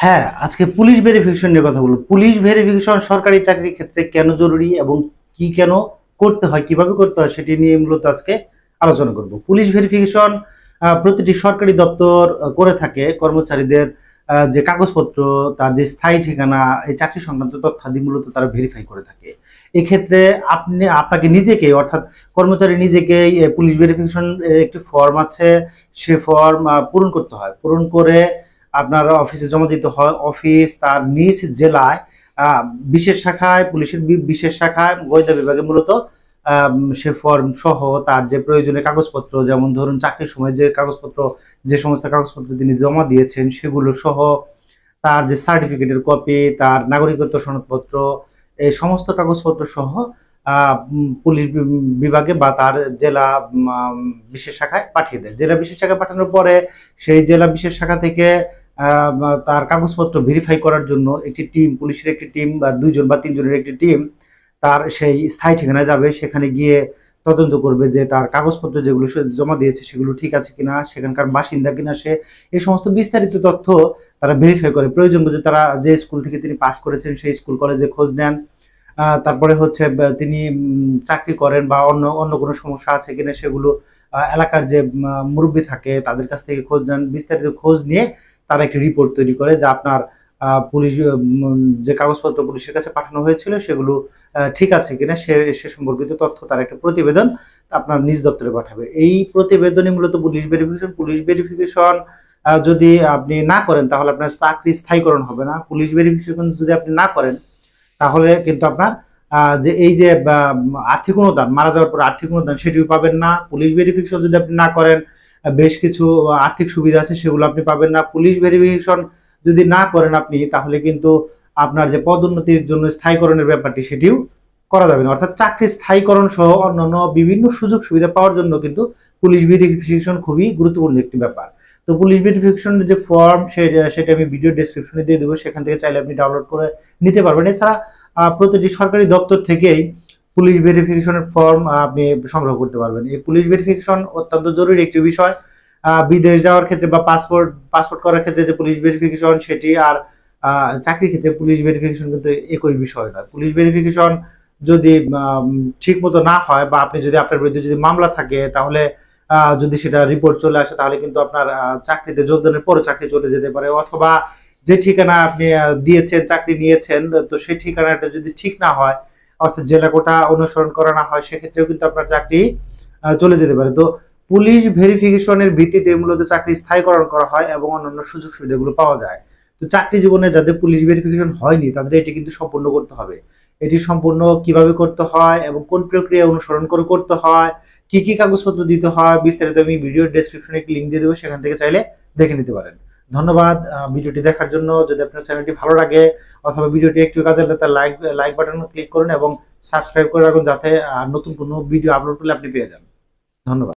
হ্যাঁ আজকে police verification নিয়ে কথা বলব। পুলিশ ভেরিফিকেশন সরকারি চাকরির ক্ষেত্রে কেন জরুরি এবং কি কেন করতে হয়, কীভাবে করতে হয় সেটি নিয়ে মূলত আজকে আলোচনা করব। পুলিশ ভেরিফিকেশন প্রতিটি সরকারি দপ্তর করে থাকে কর্মচারীদের যে কাগজপত্র, তার যে স্থায়ী ঠিকানা, এই চাকরি সংক্রান্ত তথ্যাদি মূলত তারা ভেরিফাই করে থাকে। এক্ষেত্রে আপনি, আপনাকে নিজেকে, অর্থাৎ কর্মচারী নিজেকে পুলিশ ভেরিফিকেশন একটি ফর্ম আছে, সে ফর্ম পূরণ করতে হয়। পূরণ করে আপনার অফিসে জমা দিতে হয়। অফিস তার নিজ জেলায় বিশেষ শাখায়, পুলিশের বিশেষ শাখায় গোয়েন্দা বিভাগে মূলত সে ফর্ম সহ তার যে প্রয়োজনীয় কাগজপত্র, যেমন ধরুন চাকরির সময় যে কাগজপত্র, যে সমস্ত কাগজপত্র তিনি জমা দিয়েছেন, সেগুলো সহ তার যে সার্টিফিকেটের কপি তার নাগরিকত্ব সনদপত্র, এই সমস্ত কাগজপত্র সহ পুলিশ বিভাগে বা তার জেলা বিশেষ শাখায় পাঠিয়ে দেয়। জেলা বিশেষ শাখায় পাঠানোর পরে সেই জেলা বিশেষ শাখা থেকে তার কাগজপত্র ভেরিফাই করার জন্য একটি টিম পুলিশের একটি টিম বা দুইজন বা তিনজনের একটি টিম তার সেই স্থায়ী ঠিকানায় যাবে। সেখানে গিয়ে তদন্ত করবে যে তার কাগজপত্র যেগুলো জমা দিয়েছে সেগুলো ঠিক আছে কিনা, সেখানকার বাসিন্দা কিনা সে, এই সমস্ত বিস্তারিত তথ্য তারা ভেরিফাই করে। প্রয়োজন বুঝে তারা যে স্কুল থেকে তিনি পাশ করেছেন সেই স্কুল কলেজে খোঁজ নেন। তারপরে হচ্ছে তিনি চাকরি করেন বা অন্য অন্য কোনো সমস্যা আছে কিনা সেগুলো এলাকার যে মুরব্বী থাকে তাদের কাছ থেকে খোঁজ নেন। বিস্তারিত খোঁজ নিয়ে তারা একটি রিপোর্ট তৈরি করে যে আপনার পুলিশ যে কাগজপত্র পুলিশের কাছে পাঠানো হয়েছিল সেগুলো ঠিক আছে কিনা সে সে সম্পর্কিত তথ্য তার একটা প্রতিবেদন আপনার নিজ দপ্তরে পাঠাবে। এই প্রতিবেদনই মূলত পুলিশ ভেরিফিকেশন পুলিশ ভেরিফিকেশন যদি আপনি না করেন তাহলে আপনার চাকরি স্থায়ীকরণ হবে না। পুলিশ ভেরিফিকেশন যদি আপনি না করেন তাহলে কিন্তু আপনার যে এই যে আর্থিক অনুদান, মারা যাওয়ার পর আর্থিক অনুদান সেটিও পাবেন না। পুলিশ ভেরিফিকেশন যদি আপনি না করেন বেশ কিছু আর্থিক সুবিধা আছে, সেগুলো আপনি পাবেন না। পুলিশ ভেরিফিকেশন যদি না করেন আপনি, তাহলে কিন্তু আপনার যে পদোন্নতির জন্য স্থায়ীকরণের ব্যাপারটি, সেটিও করা যাবে না। অর্থাৎ চাকরি স্থায়ীকরণ সহ অন্যান্য বিভিন্ন সুযোগ সুবিধা পাওয়ার জন্য কিন্তু পুলিশ ভেরিফিকেশন খুবই গুরুত্বপূর্ণ একটি ব্যাপার। তো পুলিশ ভেরিফিকেশনের যে ফর্ম সেটা আমি ভিডিও ডেসক্রিপশনে দিয়ে দেবো। সেখান থেকে চাইলে আপনি ডাউনলোড করে নিতে পারবেন। এছাড়া প্রতিটি সরকারি দপ্তর থেকেই পুলিশ ভেরিফিকেশনের ফর্ম আপনি সংগ্রহ করতে পারবেন। এই পুলিশ ভেরিফিকেশন অত্যন্ত জরুরি একটি বিষয়। বিদেশ যাওয়ার ক্ষেত্রে বা পাসপোর্ট পাসপোর্ট করার ক্ষেত্রে যে পুলিশ ভেরিফিকেশন সেটি আর চাকরির ক্ষেত্রে পুলিশ ভেরিফিকেশন কিন্তু একই বিষয় নয়। পুলিশ ভেরিফিকেশন যদি ঠিক মতো না হয় বা আপনি যদি আপনার বিরুদ্ধে যদি মামলা থাকে, তাহলে যদি সেটা রিপোর্ট চলে আসে, তাহলে কিন্তু আপনার চাকরিতে যোগদানের পরে চাকরি চলে যেতে পারে। অথবা যে ঠিকানা আপনি দিয়েছেন, চাকরি নিয়েছেন, তো সেই ঠিকানাটা যদি ঠিক না হয় অর্থাৎ জেলা কোটা অনুসরণ করা না হয়, সেক্ষেত্রেও কিন্তু আপনার চাকরি চলে যেতে পারে। তো পুলিশ ভেরিফিকেশনের ভিত্তিতে মূলত চাকরি স্থায়ীকরণ করা হয় এবং অন্যান্য সুযোগ সুবিধাগুলো পাওয়া যায়। তো চাকরি জীবনে যাদের পুলিশ ভেরিফিকেশন হয়নি, তাদের এটি কিন্তু সম্পূর্ণ করতে হবে। এটি সম্পূর্ণ কীভাবে করতে হয় এবং কোন প্রক্রিয়া অনুসরণ করে করতে হয়, কি কি কাগজপত্র দিতে হয়, বিস্তারিত আমি ভিডিও ডেসক্রিপশনে একটি লিঙ্ক দিয়ে দেবো, সেখান থেকে চাইলে দেখে নিতে পারেন। ধন্যবাদ। ভিডিওটি দেখার জন্য যদি আপনার চ্যানেলটি ভালো লাগে অথবা ভিডিওটি একটু কাজে তার লাইক লাইক বাটন ক্লিক করুন এবং সাবস্ক্রাইব করে রাখুন যাতে নতুন কোনো ভিডিও আপলোড করলে আপনি পেয়ে যান। ধন্যবাদ।